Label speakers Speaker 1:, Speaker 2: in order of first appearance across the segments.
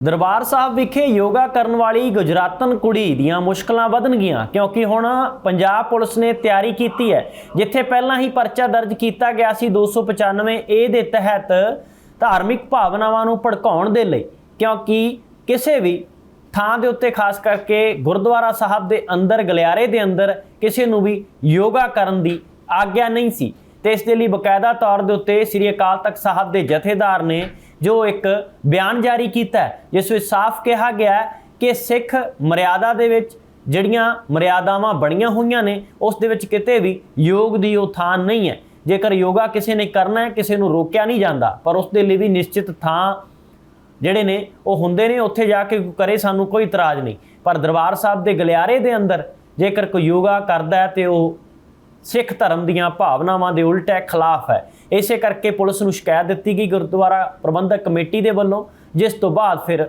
Speaker 1: ਦਰਬਾਰ ਸਾਹਿਬ ਵਿਖੇ ਯੋਗਾ ਕਰਨ ਵਾਲੀ ਗੁਜਰਾਤਨ ਕੁੜੀ ਦੀਆਂ ਮੁਸ਼ਕਲਾਂ ਵਧਣਗੀਆਂ, ਕਿਉਂਕਿ ਹੁਣ ਪੰਜਾਬ ਪੁਲਿਸ ਨੇ ਤਿਆਰੀ ਕੀਤੀ ਹੈ, ਜਿੱਥੇ ਪਹਿਲਾਂ ਹੀ ਪਰਚਾ ਦਰਜ ਕੀਤਾ ਗਿਆ ਸੀ 295 ਏ ਦੇ ਤਹਿਤ ਧਾਰਮਿਕ ਭਾਵਨਾਵਾਂ ਨੂੰ ਭੜਕਾਉਣ ਦੇ ਲਈ, ਕਿਉਂਕਿ ਕਿਸੇ ਵੀ ਥਾਂ ਦੇ ਉੱਤੇ, ਖਾਸ ਕਰਕੇ ਗੁਰਦੁਆਰਾ ਸਾਹਿਬ ਦੇ ਅੰਦਰ, ਗਲਿਆਰੇ ਦੇ ਅੰਦਰ ਕਿਸੇ ਨੂੰ ਵੀ ਯੋਗਾ ਕਰਨ ਦੀ ਆਗਿਆ ਨਹੀਂ ਸੀ। ਤੇ ਇਸ ਦੇ ਲਈ ਬਕਾਇਦਾ ਤੌਰ ਦੇ ਉੱਤੇ ਸ੍ਰੀ ਅਕਾਲ ਤਖਤ ਸਾਹਿਬ ਦੇ ਜਥੇਦਾਰ ਨੇ ਜੋ ਇੱਕ ਬਿਆਨ ਜਾਰੀ ਕੀਤਾ ਜਿਸ ਵਿੱਚ ਸਾਫ਼ ਕਿਹਾ ਗਿਆ ਕਿ ਸਿੱਖ ਮਰਿਆਦਾ ਦੇ ਵਿੱਚ ਜਿਹੜੀਆਂ ਮਰਿਆਦਾਵਾਂ ਬਣੀਆਂ ਹੋਈਆਂ ਨੇ, ਉਸ ਦੇ ਵਿੱਚ ਕਿਤੇ ਵੀ ਯੋਗ ਦੀ ਉਹ ਥਾਂ ਨਹੀਂ ਹੈ। ਜੇਕਰ ਯੋਗਾ ਕਿਸੇ ਨੇ ਕਰਨਾ ਹੈ, ਕਿਸੇ ਨੂੰ ਰੋਕਿਆ ਨਹੀਂ ਜਾਂਦਾ, ਪਰ ਉਸ ਦੇ ਲਈ ਵੀ ਨਿਸ਼ਚਿਤ ਥਾਂ ਜਿਹੜੇ ਨੇ, ਉਹ ਹੁੰਦੇ ਨੇ, ਉੱਥੇ ਜਾ ਕੇ ਕਰੇ, ਸਾਨੂੰ ਕੋਈ ਇਤਰਾਜ਼ ਨਹੀਂ। ਪਰ ਦਰਬਾਰ ਸਾਹਿਬ ਦੇ ਗਲਿਆਰੇ ਦੇ ਅੰਦਰ ਜੇਕਰ ਕੋਈ ਯੋਗਾ ਕਰਦਾ ਹੈ ਤੇ ਉਹ ਸਿੱਖ ਧਰਮ ਦੀਆਂ ਭਾਵਨਾਵਾਂ ਦੇ ਉਲਟ ਹੈ ਖਿਲਾਫ ਹੈ। ਇਸੇ ਕਰਕੇ ਪੁਲਿਸ ਨੂੰ ਸ਼ਿਕਾਇਤ ਦਿੱਤੀ ਗਈ ਗੁਰਦੁਆਰਾ ਪ੍ਰਬੰਧਕ ਕਮੇਟੀ ਦੇ ਵੱਲੋਂ, ਜਿਸ ਤੋਂ ਬਾਅਦ ਫਿਰ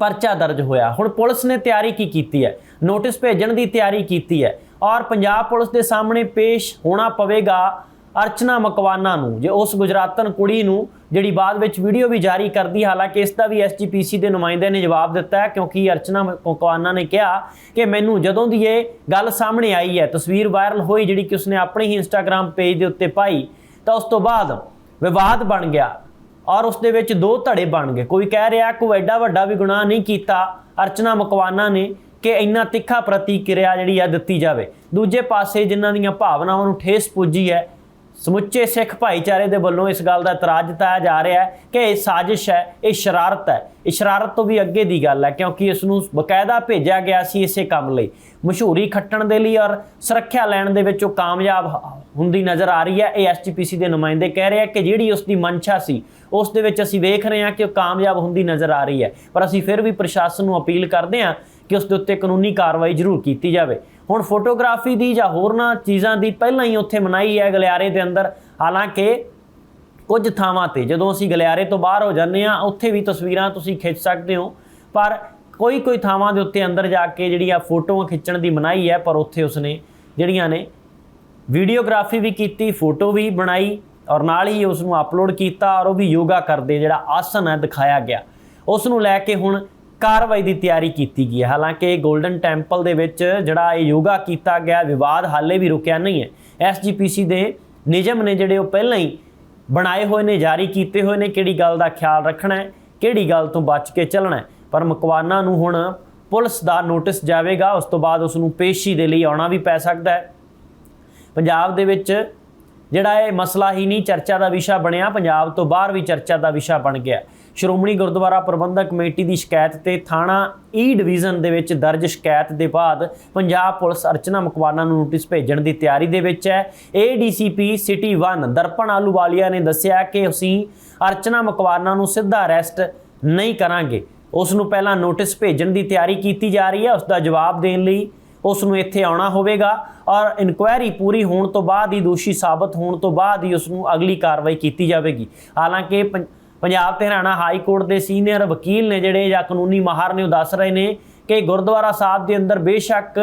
Speaker 1: ਪਰਚਾ ਦਰਜ ਹੋਇਆ। ਹੁਣ ਪੁਲਿਸ ਨੇ ਤਿਆਰੀ ਕੀ ਕੀਤੀ ਹੈ? ਨੋਟਿਸ ਭੇਜਣ ਦੀ ਤਿਆਰੀ ਕੀਤੀ ਹੈ। ਔਰ ਪੰਜਾਬ ਪੁਲਿਸ ਦੇ ਸਾਹਮਣੇ ਪੇਸ਼ ਹੋਣਾ ਪਵੇਗਾ ਅਰਚਨਾ ਮਕਵਾਨਾ ਨੂੰ, ਜੇ ਉਸ ਗੁਜਰਾਤਨ ਕੁੜੀ ਨੂੰ, ਜਿਹੜੀ ਬਾਅਦ ਵਿੱਚ ਵੀਡੀਓ ਵੀ ਜਾਰੀ ਕਰਦੀ, ਹਾਲਾਂਕਿ ਇਸ ਦਾ ਵੀ ਐਸਜੀਪੀਸੀ ਦੇ ਨੁਮਾਇੰਦੇ ਨੇ ਜਵਾਬ ਦਿੱਤਾ ਹੈ, ਕਿਉਂਕਿ ਅਰਚਨਾ ਮਕਵਾਨਾ ਨੇ ਕਿਹਾ ਕਿ ਮੈਨੂੰ ਜਦੋਂ ਦੀ ਇਹ ਗੱਲ ਸਾਹਮਣੇ ਆਈ ਹੈ, ਤਸਵੀਰ ਵਾਇਰਲ ਹੋਈ ਜਿਹੜੀ ਕਿ ਉਸਨੇ ਆਪਣੇ ਹੀ ਇੰਸਟਾਗ੍ਰam ਪੇਜ ਦੇ ਉੱਤੇ ਪਾਈ, ਤਾਂ ਉਸ ਤੋਂ ਬਾਅਦ ਵਿਵਾਦ ਬਣ ਗਿਆ ਔਰ ਉਸ ਦੇ ਵਿੱਚ ਦੋ ਧੜੇ ਬਣ ਗਏ। ਕੋਈ ਕਹਿ ਰਿਹਾ, ਕੋਈ ਐਡਾ ਵੱਡਾ ਵੀ ਗੁਨਾਹ ਨਹੀਂ ਕੀਤਾ ਅਰਚਨਾ ਮਕਵਾਨਾ ਨੇ ਕਿ ਇੰਨਾ ਤਿੱਖਾ ਪ੍ਰਤੀਕਿਰਿਆ ਜਿਹੜੀ ਆ ਦਿੱਤੀ ਜਾਵੇ। ਦੂਜੇ ਪਾਸੇ ਜਿਨ੍ਹਾਂ ਦੀਆਂ ਭਾਵਨਾਵਾਂ ਨੂੰ ਠੇਸ ਪੁੱਜੀ ਹੈ ਸਮੁੱਚੇ ਸਿੱਖ ਭਾਈਚਾਰੇ ਦੇ ਵੱਲੋਂ ਇਸ ਗੱਲ ਦਾ ਇਤਰਾਜ਼ ਜਤਾਇਆ ਜਾ ਰਿਹਾ ਹੈ ਕਿ ਇਹ ਸਾਜ਼ਿਸ਼ ਹੈ, ਇਹ ਸ਼ਰਾਰਤ ਹੈ। ਇਹ ਸ਼ਰਾਰਤ ਤੋਂ ਵੀ ਅੱਗੇ ਦੀ ਗੱਲ ਹੈ, ਕਿਉਂਕਿ ਇਸ ਨੂੰ ਬਕਾਇਦਾ ਭੇਜਿਆ ਗਿਆ ਸੀ ਇਸੇ ਕੰਮ ਲਈ। ਮਸ਼ਹੂਰੀ ਖੱਟਣ ਦੇ ਲਈ ਔਰ ਸੁਰੱਖਿਆ ਲੈਣ ਦੇ ਵਿੱਚ ਉਹ ਕਾਮਯਾਬ ਹੁੰਦੀ ਨਜ਼ਰ ਆ ਰਹੀ ਹੈ। ਇਹ ਐਸਜੀਪੀਸੀ ਦੇ ਨੁਮਾਇੰਦੇ ਕਹਿ ਰਹੇ ਆ ਕਿ ਜਿਹੜੀ ਉਸ ਦੀ ਮਨਸ਼ਾ ਸੀ, ਉਸ ਦੇ ਵਿੱਚ ਅਸੀਂ ਵੇਖ ਰਹੇ ਹਾਂ ਕਿ ਉਹ ਕਾਮਯਾਬ ਹੁੰਦੀ ਨਜ਼ਰ ਆ ਰਹੀ ਹੈ। ਪਰ ਅਸੀਂ ਫਿਰ ਵੀ ਪ੍ਰਸ਼ਾਸਨ ਨੂੰ ਅਪੀਲ ਕਰਦੇ ਹਾਂ ਕਿ ਉਸ ਦੇ ਉੱਤੇ ਕਾਨੂੰਨੀ ਕਾਰਵਾਈ ਜ਼ਰੂਰ ਕੀਤੀ ਜਾਵੇ। ਹੁਣ ਫੋਟੋਗ੍ਰਾਫੀ ਦੀ ਜਾਂ ਹੋਰਨਾਂ ਚੀਜ਼ਾਂ ਦੀ ਪਹਿਲਾਂ ਹੀ ਉੱਥੇ ਮਨਾਈ ਹੈ ਗਲਿਆਰੇ ਦੇ ਅੰਦਰ। ਹਾਲਾਂਕਿ ਕੁਝ ਥਾਵਾਂ ਤੇ ਜਦੋਂ ਅਸੀਂ ਗਲਿਆਰੇ ਤੋਂ ਬਾਹਰ ਹੋ ਜਾਂਦੇ ਆ ਉੱਥੇ ਵੀ ਤਸਵੀਰਾਂ ਤੁਸੀਂ ਖਿੱਚ ਸਕਦੇ ਹੋ। ਪਰ ਕੋਈ ਕੋਈ ਥਾਵਾਂ ਦੇ ਉੱਤੇ ਅੰਦਰ ਜਾ ਕੇ ਜਿਹੜੀ ਆ ਫੋਟੋਆਂ ਖਿੱਚਣ ਦੀ ਮਨਾਹੀ ਹੈ, ਪਰ ਉੱਥੇ ਉਸਨੇ ਜਿਹੜੀਆਂ ਨੇ ਵੀਡੀਓਗ੍ਰਾਫੀ ਵੀ ਕੀਤੀ, ਫੋਟੋ ਵੀ ਬਣਾਈ ਔਰ ਨਾਲ ਹੀ ਉਸ ਨੂੰ ਅਪਲੋਡ ਕੀਤਾ ਔਰ ਉਹ ਵੀ ਯੋਗਾ ਕਰਦੇ ਜਿਹੜਾ ਆਸਨ ਹੈ ਦਿਖਾਇਆ ਗਿਆ। ਉਸ ਨੂੰ ਲੈ ਕੇ ਹੁਣ ਕਾਰਵਾਈ ਦੀ ਤਿਆਰੀ ਕੀਤੀ ਗਈ ਹੈ। ਹਾਲਾਂਕਿ 골ਡਨ ਟੈਂਪਲ ਦੇ ਵਿੱਚ ਜਿਹੜਾ ਇਹ ਯੋਗਾ ਕੀਤਾ ਗਿਆ, ਵਿਵਾਦ ਹਾਲੇ ਵੀ ਰੁਕਿਆ ਨਹੀਂ ਹੈ। ਐਸਜੀਪੀਸੀ ਦੇ ਨਿਯਮ ਨੇ ਜਿਹੜੇ ਉਹ ਪਹਿਲਾਂ ਹੀ ਬਣਾਏ ਹੋਏ ਨੇ, ਜਾਰੀ ਕੀਤੇ ਹੋਏ ਨੇ। ਕਿਹੜੀ ਗੱਲ ਦਾ ਖਿਆਲ ਰੱਖਣਾ ਹੈ, ਕਿਹੜੀ ਗੱਲ ਤੋਂ ਬਚ ਕੇ ਚੱਲਣਾ ਪਰ ਮਕਵਾਨਾ ਨੂੰ ਹੁਣ ਪੁਲਿਸ ਦਾ ਨੋਟਿਸ ਜਾਵੇਗਾ। ਉਸ ਤੋਂ ਬਾਅਦ ਉਸ ਨੂੰ ਪੇਸ਼ੀ ਦੇ ਲਈ ਆਉਣਾ ਵੀ ਪੈ ਸਕਦਾ ਹੈ। ਪੰਜਾਬ ਦੇ ਵਿੱਚ ਜਿਹੜਾ ਇਹ ਮਸਲਾ ਹੀ ਨਹੀਂ, ਚਰਚਾ ਦਾ ਵਿਸ਼ਾ ਬਣਿਆ। ਪੰਜਾਬ ਤੋਂ ਬਾਹਰ ਵੀ ਚਰਚਾ ਦਾ ਵਿਸ਼ਾ ਬਣ ਗਿਆ। ਸ਼੍ਰੋਮਣੀ ਗੁਰਦੁਆਰਾ ਪ੍ਰਬੰਧਕ ਕਮੇਟੀ ਦੀ ਸ਼ਿਕਾਇਤ ਤੇ ਥਾਣਾ ਈ ਡਿਵੀਜ਼ਨ ਦੇ ਵਿੱਚ ਦਰਜ ਸ਼ਿਕਾਇਤ ਦੇ ਬਾਅਦ ਪੰਜਾਬ ਪੁਲਿਸ ਅਰਚਨਾ ਮਕਵਾਨਾ ਨੂੰ ਨੋਟਿਸ ਭੇਜਣ ਦੀ ਤਿਆਰੀ ਦੇ ਵਿੱਚ ਹੈ। ਏਡੀਸੀਪੀ ਸਿਟੀ 1 ਦਰਪਣ ਆਲੂਵਾਲੀਆ ਨੇ ਦੱਸਿਆ ਕਿ ਅਸੀਂ ਅਰਚਨਾ ਮਕਵਾਨਾ ਨੂੰ ਸਿੱਧਾ ਅਰੈਸਟ ਨਹੀਂ ਕਰਾਂਗੇ। ਉਸ ਨੂੰ ਪਹਿਲਾਂ ਨੋਟਿਸ ਭੇਜਣ ਦੀ ਤਿਆਰੀ ਕੀਤੀ ਜਾ ਰਹੀ ਹੈ। ਉਸ ਦਾ ਜਵਾਬ ਦੇਣ ਲਈ ਉਸ ਨੂੰ ਇੱਥੇ ਆਉਣਾ ਹੋਵੇਗਾ ਔਰ ਇਨਕੁਆਇਰੀ ਪੂਰੀ ਹੋਣ ਤੋਂ ਬਾਅਦ ਹੀ ਦੋਸ਼ੀ ਸਾਬਤ ਹੋਣ ਤੋਂ ਬਾਅਦ ਹੀ ਉਸ ਨੂੰ ਅਗਲੀ ਕਾਰਵਾਈ ਕੀਤੀ ਜਾਵੇਗੀ। ਹਾਲਾਂਕਿ ਪੰ- ਪੰਜਾਬ ਤੇ ਹਰਿਆਣਾ ਹਾਈ ਕੋਰਟ ਦੇ ਸੀਨੀਅਰ ਵਕੀਲ ਨੇ ਜਿਹੜੇ ਜਾਂ ਕਾਨੂੰਨੀ ਮਾਹਰ ਨੇ ਉਹ ਦੱਸ ਰਹੇ ਨੇ ਕਿ ਗੁਰਦੁਆਰਾ ਸਾਹਿਬ ਦੇ ਅੰਦਰ ਬੇਸ਼ੱਕ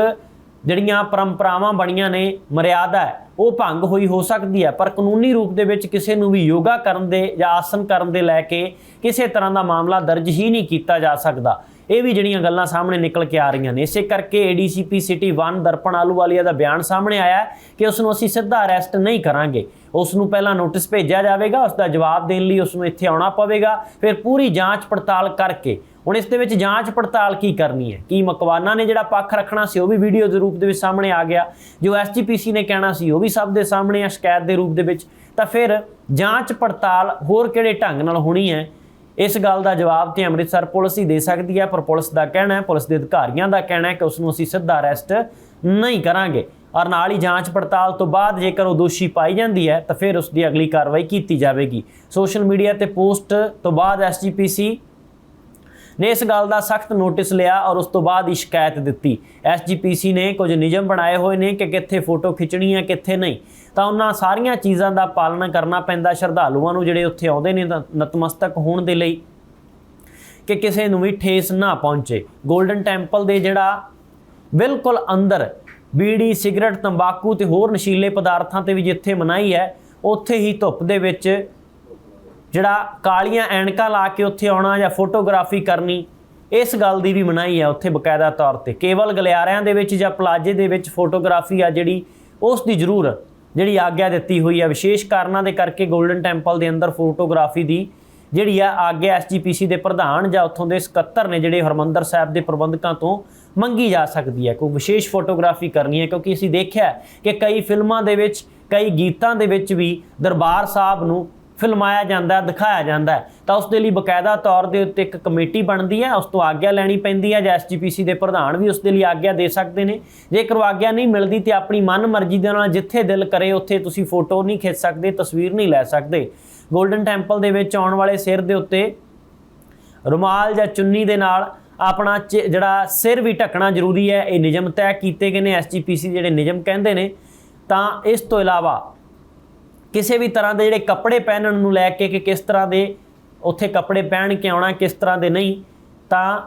Speaker 1: ਜਿਹੜੀਆਂ ਪਰੰਪਰਾਵਾਂ ਬਣੀਆਂ ਨੇ, ਮਰਿਆਦਾ ਉਹ ਭੰਗ ਹੋਈ ਹੋ ਸਕਦੀ ਹੈ, ਪਰ ਕਾਨੂੰਨੀ ਰੂਪ ਦੇ ਵਿੱਚ ਕਿਸੇ ਨੂੰ ਵੀ ਯੋਗਾ ਕਰਨ ਦੇ ਜਾਂ ਆਸਨ ਕਰਨ ਦੇ ਲੈ ਕੇ ਕਿਸੇ ਤਰ੍ਹਾਂ ਦਾ ਮਾਮਲਾ ਦਰਜ ਹੀ ਨਹੀਂ ਕੀਤਾ ਜਾ ਸਕਦਾ। ਇਹ ਵੀ ਜਿਹੜੀਆਂ ਗੱਲਾਂ ਸਾਹਮਣੇ ਨਿਕਲ ਕੇ ਆ ਰਹੀਆਂ ਨੇ। ਇਸੇ ਕਰਕੇ ਏਡੀਸੀਪੀ ਸਿਟੀ 1 ਦਰਪਣ ਆਲੂਵਾਲੀਆ ਦਾ ਬਿਆਨ ਸਾਹਮਣੇ ਆਇਆ ਕਿ ਉਸ ਨੂੰ ਅਸੀਂ ਸਿੱਧਾ ਅਰੈਸਟ ਨਹੀਂ ਕਰਾਂਗੇ। ਉਸ ਨੂੰ ਪਹਿਲਾਂ ਨੋਟਿਸ ਭੇਜਿਆ ਜਾਵੇਗਾ ਉਸ ਦਾ ਜਵਾਬ ਦੇਣ ਲਈ ਉਸ ਨੂੰ ਇੱਥੇ ਆਉਣਾ ਪਵੇਗਾ, ਫਿਰ ਪੂਰੀ ਜਾਂਚ ਪੜਤਾਲ ਕਰਕੇ। ਹੁਣ ਇਸ ਦੇ ਵਿੱਚ ਜਾਂਚ ਪੜਤਾਲ ਕੀ ਕਰਨੀ ਹੈ? ਕੀ ਮਕਵਾਨਾ ਨੇ ਜਿਹੜਾ ਪੱਖ ਰੱਖਣਾ ਸੀ, ਉਹ ਵੀ ਵੀਡੀਓ ਦੇ ਰੂਪ ਦੇ ਵਿੱਚ ਸਾਹਮਣੇ ਆ ਗਿਆ। ਜੋ ਐਸਜੀਪੀਸੀ ਨੇ ਕਹਿਣਾ ਸੀ, ਉਹ ਵੀ ਸਭ ਦੇ ਸਾਹਮਣੇ ਆ ਸ਼ਿਕਾਇਤ ਦੇ ਰੂਪ ਦੇ ਵਿੱਚ। ਤਾਂ ਫਿਰ ਜਾਂਚ ਪੜਤਾਲ ਹੋਰ ਕਿਹੜੇ ਢੰਗ ਨਾਲ ਹੋਣੀ ਹੈ? ਇਸ ਗੱਲ ਦਾ ਜਵਾਬ ਤੇ ਅੰਮ੍ਰਿਤਸਰ ਪੁਲਿਸ ਹੀ ਦੇ ਸਕਦੀ ਹੈ, ਪਰ ਪੁਲਿਸ ਦਾ ਕਹਿਣਾ ਹੈ, ਪੁਲਿਸ ਦੇ ਅਧਿਕਾਰੀਆਂ ਦਾ ਕਹਿਣਾ ਹੈ ਕਿ ਉਸ ਨੂੰ ਅਸੀਂ ਸਿੱਧਾ ਅਰੈਸਟ ਨਹੀਂ ਕਰਾਂਗੇ। ਔਰ ਨਾਲ ਹੀ ਜਾਂਚ ਪੜਤਾਲ ਤੋਂ ਬਾਅਦ ਜੇਕਰ ਉਹ ਦੋਸ਼ੀ ਪਾਈ ਜਾਂਦੀ ਹੈ, ਤਾਂ ਫਿਰ ਉਸ ਦੀ ਅਗਲੀ ਕਾਰਵਾਈ ਕੀਤੀ ਜਾਵੇਗੀ। ਸੋਸ਼ਲ ਮੀਡੀਆ ਤੇ ਪੋਸਟ ਤੋਂ ਬਾਅਦ ਐਸਜੀਪੀਸੀ ਨੇ ਇਸ ਗੱਲ ਦਾ ਸਖਤ ਨੋਟਿਸ ਲਿਆ ਔਰ ਉਸ ਤੋਂ ਬਾਅਦ ਹੀ ਸ਼ਿਕਾਇਤ ਦਿੱਤੀ। ਐਸਜੀਪੀਸੀ ਨੇ ਕੁਝ ਨਿਯਮ ਬਣਾਏ ਹੋਏ ਨੇ ਕਿ ਕਿੱਥੇ ਫੋਟੋ ਖਿੱਚਣੀ ਹੈ, ਕਿੱਥੇ ਨਹੀਂ। ਤਾਂ ਉਹਨਾਂ ਸਾਰੀਆਂ ਚੀਜ਼ਾਂ ਦਾ ਪਾਲਣਾ ਕਰਨਾ ਪੈਂਦਾ ਸ਼ਰਧਾਲੂਆਂ ਨੂੰ ਜਿਹੜੇ ਉੱਥੇ ਆਉਂਦੇ ਨੇ ਨਤਮਸਤਕ ਹੋਣ ਦੇ ਲਈ, ਕਿ ਕਿਸੇ ਨੂੰ ਵੀ ਠੇਸ ਨਾ ਪਹੁੰਚੇ। 골ਡਨ ਟੈਂਪਲ ਦੇ ਜਿਹੜਾ ਬਿਲਕੁਲ ਅੰਦਰ ਬੀੜੀ, ਸਿਗਰਟ, ਤੰਬਾਕੂ ਤੇ ਹੋਰ ਨਸ਼ੀਲੇ ਪਦਾਰਥਾਂ ਤੇ ਵੀ ਜਿੱਥੇ ਮਨਾਹੀ ਹੈ, ਉੱਥੇ ਹੀ ਧੁੱਪ ਦੇ ਵਿੱਚ ਜਿਹੜਾ ਕਾਲੀਆਂ ਐਨਕਾਂ ਲਾ ਕੇ ਉੱਥੇ ਆਉਣਾ ਜਾਂ ਫੋਟੋਗ੍ਰਾਫੀ ਕਰਨੀ, ਇਸ ਗੱਲ ਦੀ ਵੀ ਮਨਾਹੀ ਹੈ ਉੱਥੇ ਬਕਾਇਦਾ ਤੌਰ ਤੇ। ਕੇਵਲ ਗਲਿਆਰਿਆਂ ਦੇ ਵਿੱਚ ਜਾਂ ਪਲਾਜੇ ਦੇ ਵਿੱਚ ਫੋਟੋਗ੍ਰਾਫੀ ਆ ਜਿਹੜੀ, ਉਸ ਦੀ ਜ਼ਰੂਰ ਜਿਹੜੀ ਆਗਿਆ ਦਿੱਤੀ ਹੋਈ ਹੈ ਵਿਸ਼ੇਸ਼ ਕਾਰਨਾਂ ਦੇ ਕਰਕੇ 골ਡਨ ਟੈਂਪਲ ਦੇ ਅੰਦਰ ਫੋਟੋਗ੍ਰਾਫੀ ਦੀ ਜਿਹੜੀ ਆ ਆਗਿਆ ਐਸਜੀਪੀਸੀ ਦੇ ਪ੍ਰਧਾਨ ਜਾਂ ਉੱਥੋਂ ਦੇ ਸਕੱਤਰ ਨੇ ਜਿਹੜੇ ਹਰਮੰਦਰ ਸਾਹਿਬ ਦੇ ਪ੍ਰਬੰਧਕਾਂ ਤੋਂ ਮੰਗੀ ਜਾ ਸਕਦੀ ਹੈ ਕੋਈ ਵਿਸ਼ੇਸ਼ ਫੋਟੋਗ੍ਰਾਫੀ ਕਰਨੀ ਹੈ, ਕਿਉਂਕਿ ਅਸੀਂ ਦੇਖਿਆ ਕਿ ਕਈ ਫਿਲਮਾਂ ਦੇ ਵਿੱਚ, ਕਈ ਗੀਤਾਂ ਦੇ ਵਿੱਚ ਵੀ ਦਰਬਾਰ ਸਾਹਿਬ ਨੂੰ ਫਿਲਮਾਇਆ ਜਾਂਦਾ, ਦਿਖਾਇਆ ਜਾਂਦਾ ਤਾਂ ਉਸ ਦੇ ਲਈ ਬਕਾਇਦਾ ਤੌਰ ਦੇ ਉੱਤੇ ਇੱਕ ਕਮੇਟੀ ਬਣਦੀ ਹੈ, ਉਸ ਤੋਂ ਆਗਿਆ ਲੈਣੀ ਪੈਂਦੀ ਹੈ, ਜਾਂ ਐਸਜੀਪੀਸੀ ਦੇ ਪ੍ਰਧਾਨ ਵੀ ਉਸ ਦੇ ਲਈ ਆਗਿਆ ਦੇ ਸਕਦੇ ਨੇ। ਜੇਕਰ ਉਹ ਆਗਿਆ ਨਹੀਂ ਮਿਲਦੀ ਤੇ ਆਪਣੀ ਮਨ ਮਰਜ਼ੀ ਦੇ ਨਾਲ ਜਿੱਥੇ ਦਿਲ ਕਰੇ, ਉੱਥੇ ਤੁਸੀਂ ਫੋਟੋ ਨਹੀਂ ਖਿੱਚ ਸਕਦੇ, ਤਸਵੀਰ ਨਹੀਂ ਲੈ ਸਕਦੇ। 골ਡਨ ਟੈਂਪਲ ਦੇ ਵਿੱਚ ਆਉਣ ਵਾਲੇ ਸਿਰ ਦੇ ਉੱਤੇ ਰੁਮਾਲ ਜਾਂ ਚੁੰਨੀ ਦੇ ਨਾਲ ਆਪਣਾ ਚ- ਜਿਹੜਾ ਸਿਰ ਵੀ ਢੱਕਣਾ ਜ਼ਰੂਰੀ ਹੈ, ਇਹ ਨਿਯਮ ਤੈਅ ਕੀਤੇ ਗਏ ਨੇ ਐਸਜੀਪੀਸੀ ਜਿਹੜੇ ਨਿਯਮ ਕਹਿੰਦੇ ਨੇ। ਤਾਂ ਇਸ ਤੋਂ ਇਲਾਵਾ ਕਿਸੇ ਵੀ ਤਰ੍ਹਾਂ ਦੇ ਜਿਹੜੇ ਕੱਪੜੇ ਪਹਿਨਣ ਨੂੰ ਲੈ ਕੇ ਕਿ ਕਿਸ ਤਰ੍ਹਾਂ ਦੇ ਉੱਥੇ ਕੱਪੜੇ ਪਹਿਨ ਕੇ ਆਉਣਾ, ਕਿਸ ਤਰ੍ਹਾਂ ਦੇ ਨਹੀਂ, ਤਾਂ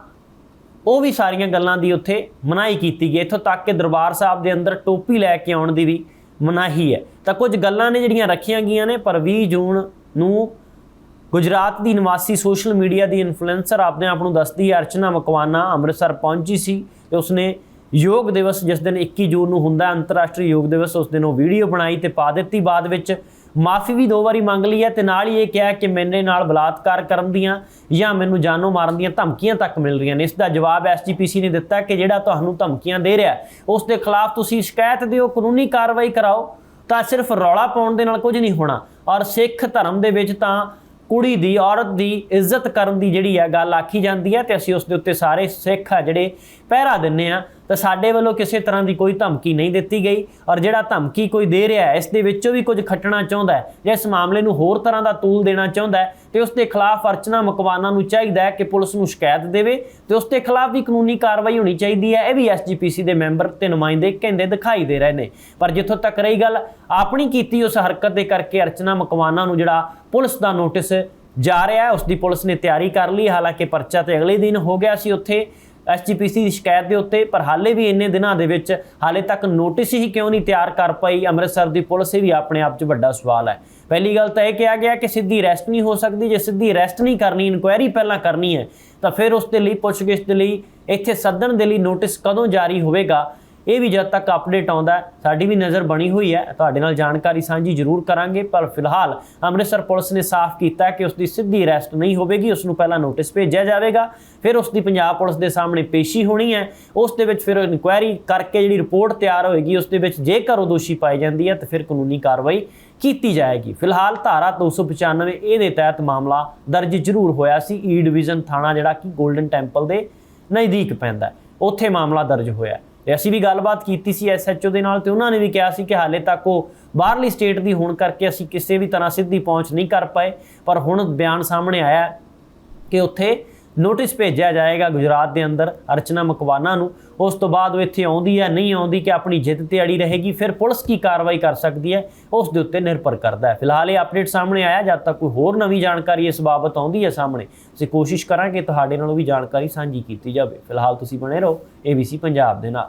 Speaker 1: ਉਹ ਵੀ ਸਾਰੀਆਂ ਗੱਲਾਂ ਦੀ ਉੱਥੇ ਮਨਾਹੀ ਕੀਤੀ ਗਈ। ਇੱਥੋਂ ਤੱਕ ਕਿ ਦਰਬਾਰ ਸਾਹਿਬ ਦੇ ਅੰਦਰ ਟੋਪੀ ਲੈ ਕੇ ਆਉਣ ਦੀ ਵੀ ਮਨਾਹੀ ਹੈ। ਤਾਂ ਕੁਝ ਗੱਲਾਂ ਨੇ ਜਿਹੜੀਆਂ ਰੱਖੀਆਂ ਗਈਆਂ ਨੇ, ਪਰ 20 ਜੂਨ ਨੂੰ ਗੁਜਰਾਤ ਦੀ ਨਿਵਾਸੀ ਸੋਸ਼ਲ ਮੀਡੀਆ ਦੀ ਇਨਫਲੂਐਂਸਰ ਆਪਣੇ ਆਪ ਨੂੰ ਦੱਸਦੀ ਹੈ, ਅਰਚਨਾ ਮਕਵਾਨਾ ਅੰਮ੍ਰਿਤਸਰ ਪਹੁੰਚੀ ਸੀ ਤੇ ਉਸਨੇ ਯੋਗ ਦਿਵਸ ਜਿਸ ਦਿਨ 21 ਜੂਨ ਨੂੰ ਹੁੰਦਾ ਅੰਤਰਰਾਸ਼ਟਰੀ ਯੋਗ ਦਿਵਸ, ਉਸ ਦਿਨ ਉਹ ਵੀਡੀਓ ਬਣਾਈ ਤੇ ਪਾ ਦਿੱਤੀ। ਬਾਅਦ ਵਿੱਚ ਮਾਫੀ ਵੀ ਦੋ ਵਾਰੀ ਮੰਗ ਲਈ ਹੈ ਤੇ ਨਾਲ ਹੀ ਇਹ ਕਿਹਾ ਕਿ ਮੈਨੇ ਨਾਲ ਬਲਾਤਕਾਰ ਕਰਨ ਦੀਆਂ ਜਾਂ ਮੈਨੂੰ ਜਾਨੋਂ ਮਾਰਨ ਦੀਆਂ ਧਮਕੀਆਂ ਤੱਕ ਮਿਲ ਰਹੀਆਂ ਨੇ। ਇਸ ਦਾ ਜਵਾਬ ਐਸਜੀਪੀਸੀ ਨੇ ਦਿੱਤਾ ਕਿ ਜਿਹੜਾ ਤੁਹਾਨੂੰ ਧਮਕੀਆਂ ਦੇ ਰਿਹਾ ਉਸ ਦੇ ਖਿਲਾਫ ਤੁਸੀਂ ਸ਼ਿਕਾਇਤ ਦਿਓ, ਕਾਨੂੰਨੀ ਕਾਰਵਾਈ ਕਰਾਓ ਤਾਂ ਸਿਰਫ ਰੌਲਾ ਪਾਉਣ ਦੇ ਨਾਲ ਕੁਝ ਨਹੀਂ ਹੋਣਾ। ਔਰ ਸਿੱਖ ਧਰਮ ਦੇ ਵਿੱਚ ਤਾਂ ਕੁੜੀ ਦੀ, ਔਰਤ ਦੀ ਇੱਜ਼ਤ ਕਰਨ ਦੀ ਜਿਹੜੀ ਹੈ ਗੱਲ ਆਖੀ ਜਾਂਦੀ ਹੈ ਤੇ ਅਸੀਂ ਉਸ ਦੇ ਉੱਤੇ ਸਾਰੇ ਸਿੱਖ ਆ ਜਿਹੜੇ ਪਹਿਰਾ ਦਿੰਨੇ ਆ ਤਾਂ ਸਾਡੇ ਵੱਲੋਂ ਕਿਸੇ ਤਰ੍ਹਾਂ ਦੀ ਕੋਈ ਧਮਕੀ ਨਹੀਂ ਦਿੱਤੀ ਗਈ ਔਰ ਜਿਹੜਾ ਧਮਕੀ ਕੋਈ ਦੇ ਰਿਹਾ ਹੈ, ਇਸ ਦੇ ਵਿੱਚੋਂ ਵੀ ਕੁਝ ਖੱਟਣਾ ਚਾਹੁੰਦਾ ਹੈ ਜਾਂ ਇਸ ਮਾਮਲੇ ਨੂੰ ਹੋਰ ਤਰ੍ਹਾਂ ਦਾ ਤੂਲ ਦੇਣਾ ਚਾਹੁੰਦਾ ਹੈ ਤੇ ਉਸ ਦੇ ਖਿਲਾਫ ਅਰਚਨਾ ਮਕਵਾਨਾ ਨੂੰ ਚਾਹੀਦਾ ਹੈ ਕਿ ਪੁਲਿਸ ਨੂੰ ਸ਼ਿਕਾਇਤ ਦੇਵੇ ਤੇ ਉਸ ਦੇ ਖਿਲਾਫ ਵੀ ਕਾਨੂੰਨੀ ਕਾਰਵਾਈ ਹੋਣੀ ਚਾਹੀਦੀ ਹੈ। ਇਹ ਵੀ ਐਸਜੀਪੀਸੀ ਦੇ ਮੈਂਬਰ ਤੇ ਨੁਮਾਇੰਦੇ ਕਹਿੰਦੇ ਦਿਖਾਈ ਦੇ ਰਹੇ ਨੇ। ਪਰ ਜਿੱਥੋਂ ਤੱਕ ਰਹੀ ਗੱਲ, ਆਪਣੀ ਕੀਤੀ ਉਸ ਹਰਕਤ ਦੇ ਕਰਕੇ ਅਰਚਨਾ ਮਕਵਾਨਾ ਨੂੰ ਜਿਹੜਾ ਪੁਲਿਸ ਦਾ ਨੋਟਿਸ ਜਾ ਰਿਹਾ ਹੈ ਉਸ ਦੀ ਪੁਲਿਸ ਨੇ ਤਿਆਰੀ ਕਰ ਲਈ। ਹਾਲਾਂਕਿ ਪਰਚਾ ਤੇ ਅਗਲੇ ਦਿਨ ਹੋ ਗਿਆ ਸੀ ਉੱਥੇ। ਐਸਜੀਪੀਸੀ ਦੀ ਸ਼ਿਕਾਇਤ ਦੇ ਉੱਤੇ, ਪਰ ਹਾਲੇ ਵੀ ਇੰਨੇ ਦਿਨਾਂ ਦੇ ਵਿੱਚ ਹਾਲੇ ਤੱਕ ਨੋਟਿਸ ਹੀ ਕਿਉਂ ਨਹੀਂ ਤਿਆਰ ਕਰ ਪਾਈ? ਅੰਮ੍ਰਿਤਸਰ ਦੀ ਪੁਲਿਸ, ਇਹ ਵੀ ਆਪਣੇ ਆਪ 'ਚ ਵੱਡਾ ਸਵਾਲ ਹੈ। ਪਹਿਲੀ ਗੱਲ ਤਾਂ ਇਹ ਕਿਹਾ ਗਿਆ ਕਿ ਸਿੱਧੀ ਅਰੈਸਟ ਨਹੀਂ ਹੋ ਸਕਦੀ। ਜੇ ਸਿੱਧੀ ਅਰੈਸਟ ਨਹੀਂ ਕਰਨੀ, ਇਨਕੁਆਇਰੀ ਪਹਿਲਾਂ ਕਰਨੀ ਹੈ, ਤਾਂ ਫਿਰ ਉਸ ਦੇ ਲਈ ਪੁੱਛਗਿੱਛ ਦੇ ਲਈ, ਇੱਥੇ ਸੱਦਣ ਦੇ ਲਈ ਨੋਟਿਸ ਕਦੋਂ ਜਾਰੀ ਹੋਵੇਗਾ? ਇਹ ਵੀ ਜਦ ਤੱਕ ਅਪਡੇਟ ਆਉਂਦਾ ਸਾਡੀ ਵੀ ਨਜ਼ਰ ਬਣੀ ਹੋਈ ਹੈ। ਤੁਹਾਡੇ ਨਾਲ ਜਾਣਕਾਰੀ ਸਾਂਝੀ ਜ਼ਰੂਰ ਕਰਾਂਗੇ, ਪਰ ਫਿਲਹਾਲ ਅੰਮ੍ਰਿਤਸਰ ਪੁਲਿਸ ਨੇ ਸਾਫ਼ ਕੀਤਾ ਕਿ ਉਸ ਦੀ ਸਿੱਧੀ ਅਰੈਸਟ ਨਹੀਂ ਹੋਵੇਗੀ ਉਸ ਨੂੰ ਪਹਿਲਾਂ ਨੋਟਿਸ ਭੇਜਿਆ ਜਾਵੇਗਾ। ਫਿਰ ਉਸ ਦੀ ਪੰਜਾਬ ਪੁਲਿਸ ਦੇ ਸਾਹਮਣੇ ਪੇਸ਼ੀ ਹੋਣੀ ਹੈ। ਉਸ ਦੇ ਵਿੱਚ ਫਿਰ ਇਨਕੁਆਇਰੀ ਕਰਕੇ ਜਿਹੜੀ ਰਿਪੋਰਟ ਤਿਆਰ ਹੋਏਗੀ, ਉਸ ਦੇ ਵਿੱਚ ਜੇਕਰ ਉਹ ਦੋਸ਼ੀ ਪਾਈ ਜਾਂਦੀ ਹੈ, ਤਾਂ ਫਿਰ ਕਾਨੂੰਨੀ ਕਾਰਵਾਈ ਕੀਤੀ ਜਾਏਗੀ। ਫਿਲਹਾਲ ਧਾਰਾ 295 ਇਹ ਦੇ ਤਹਿਤ ਮਾਮਲਾ ਦਰਜ ਜ਼ਰੂਰ ਹੋਇਆ ਸੀ। e ਈ ਡਿਵੀਜ਼ਨ ਥਾਣਾ ਜਿਹੜਾ ਕਿ 골ਡਨ ਟੈਂਪਲ ਦੇ ਨਜ਼ਦੀਕ ਪੈਂਦਾ ਉੱਥੇ ਮਾਮਲਾ ਦਰਜ ਹੋਇਆ ਅਸੀਂ ਵੀ ਗੱਲਬਾਤ ਕੀਤੀ ਸੀ ਐਸਐਚਓ ਦੇ ਨਾਲ ਤੇ ਉਹਨਾਂ ਨੇ ਵੀ ਕਿਹਾ ਸੀ ਕਿ ਹਾਲੇ ਤੱਕ ਉਹ ਬਾਹਰਲੀ ਸਟੇਟ ਦੀ ਹੋਣ ਕਰਕੇ ਅਸੀਂ ਕਿਸੇ ਵੀ ਤਰ੍ਹਾਂ ਸਿੱਧੀ ਪਹੁੰਚ ਨਹੀਂ ਕਰ ਪਾਏ। ਪਰ ਹੁਣ ਬਿਆਨ ਸਾਹਮਣੇ ਆਇਆ ਕਿ ਉੱਥੇ ਨੋਟਿਸ ਭੇਜਿਆ ਜਾਏਗਾ ਗੁਜਰਾਤ ਦੇ ਅੰਦਰ ਅਰਚਨਾ ਮਕਵਾਨਾ ਨੂੰ। ਉਸ ਤੋਂ ਬਾਅਦ ਉਹ ਇੱਥੇ ਆਉਂਦੀ ਹੈ, ਨਹੀਂ ਆਉਂਦੀ ਕਿ ਆਪਣੀ ਜਿੱਦ ਤੇ ਅੜੀ ਰਹੇਗੀ, ਫਿਰ ਪੁਲਿਸ ਕੀ ਕਾਰਵਾਈ ਕਰ ਸਕਦੀ ਹੈ, ਉਸ ਦੇ ਉੱਤੇ ਨਿਰਭਰ ਕਰਦਾ ਹੈ। ਫਿਲਹਾਲ ਇਹ ਅਪਡੇਟ ਸਾਹਮਣੇ ਆਇਆ, ਜਦ ਤੱਕ ਕੋਈ ਹੋਰ ਨਵੀਂ ਜਾਣਕਾਰੀ ਇਸ ਬਾਬਤ ਆਉਂਦੀ ਹੈ ਸਾਹਮਣੇ, ਅਸੀਂ ਕੋਸ਼ਿਸ਼ ਕਰਾਂਗੇ ਤੁਹਾਡੇ ਨਾਲ ਵੀ ਜਾਣਕਾਰੀ ਸਾਂਝੀ ਕੀਤੀ ਜਾਵੇ। ਫਿਲਹਾਲ ਤੁਸੀਂ ਬਣੇ ਰਹੋ ABC ਪੰਜਾਬ ਦੇ ਨਾਲ।